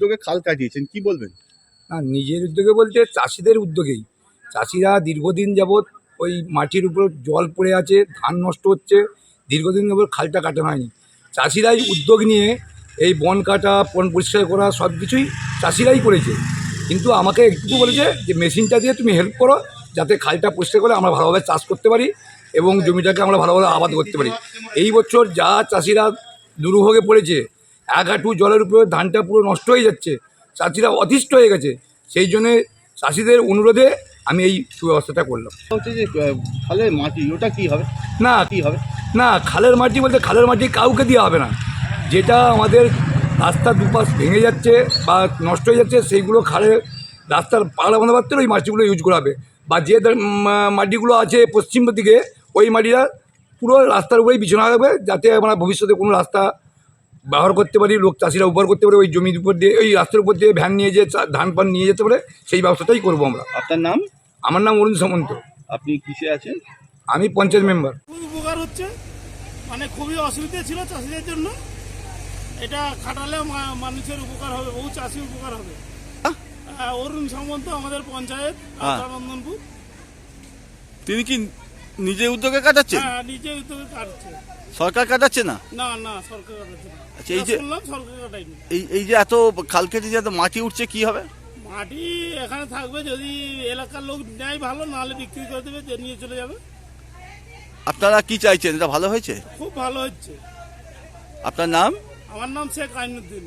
উদ্যোগে খাল কাটিয়েছেন, কি বলবেন? না, নিজের উদ্যোগে বলতে চাষিদের উদ্যোগেই। চাষিরা দীর্ঘদিন যাবৎ ওই মাটির উপর জল পড়ে আছে, ধান নষ্ট হচ্ছে, দীর্ঘদিন যাবৎ খালটা কাটানো হয়নি। চাষিরাই উদ্যোগ নিয়ে এই বন কাটা, বন পরিষ্কার করা, সব কিছুই চাষিরাই করেছে। কিন্তু আমাকে একটু বলেছে যে, মেশিনটা দিয়ে তুমি হেল্প করো, যাতে খালটা পরিষ্কার করে আমরা ভালোভাবে চাষ করতে পারি এবং জমিটাকে আমরা ভালোভাবে আবাদ করতে পারি। এই বছর যা চাষিরা দুর্ভোগে পড়েছে এক হাঁটু জলের উপরে ধানটা পুরো নষ্ট হয়ে যাচ্ছে চাষিরা অতিষ্ঠ হয়ে গেছে। সেই জন্যে চাষিদের অনুরোধে আমি এই সুব্যবস্থাটা করলাম। হচ্ছে যে খালের মাটি ওটা কি হবে? না কি হবে? না খালের মাটি বলতে খালের মাটি কাউকে দেওয়া হবে না। যেটা আমাদের রাস্তার দুপাশ ভেঙে যাচ্ছে বা নষ্ট হয়ে যাচ্ছে সেইগুলো খালের রাস্তার পাড়া বন্দোবস্তের ওই মাটিগুলো ইউজ করা হবে। বা যে মাটিগুলো আছে পশ্চিম দিকে ওই মাটিটা পুরো রাস্তার উপরেই বিছানো হবে যাতে আমরা ভবিষ্যতে কোনো রাস্তা ব্যবহার করতে পারি লোক চাষিরা ব্যবহার করতে পারে ওই জমির উপর দিয়ে ওই রাস্তার উপর দিয়ে ভ্যান নিয়ে যে ধান পান নিয়ে যেতে পারে সেই ব্যবস্থাটাই করব আমরা। আপনার নাম? আমার নাম অরুণ সামন্ত। আপনি কিসে আছেন? আমি পঞ্চায়েত মেম্বার। খুবই উপকার হচ্ছে মানে খুবই অসুবিধা ছিল চাষিদের জন্য। এটা খাটালে মানুষের উপকার হবে বহু চাষি উপকার হবে। হ্যাঁ, অরুণ সামন্ত আমাদের পঞ্চায়েত হ্যাঁ। নন্দনপুর তিনি কি নিজে উদ্যোগে কাটাচ্ছেন? হ্যাঁ নিজে উদ্যোগে কাটছে। সরকার কাটাচ্ছে না? না না সরকার কাটাচ্ছে না। আচ্ছা, এই যা এই এই যে এত কালকে যে এত মাটি উঠছে কি হবে? মাটি এখানে থাকবে যদি এলাকার লোক নেয় ভালো নাহলে বিক্রি করে দেবে যে নিয়ে চলে যাবে। আপনারা কি চাইছেন? এটা ভালো হয়েছে? খুব ভালো হচ্ছে। আপনার নাম? আমার নাম শেখ আইনুদ্দিন।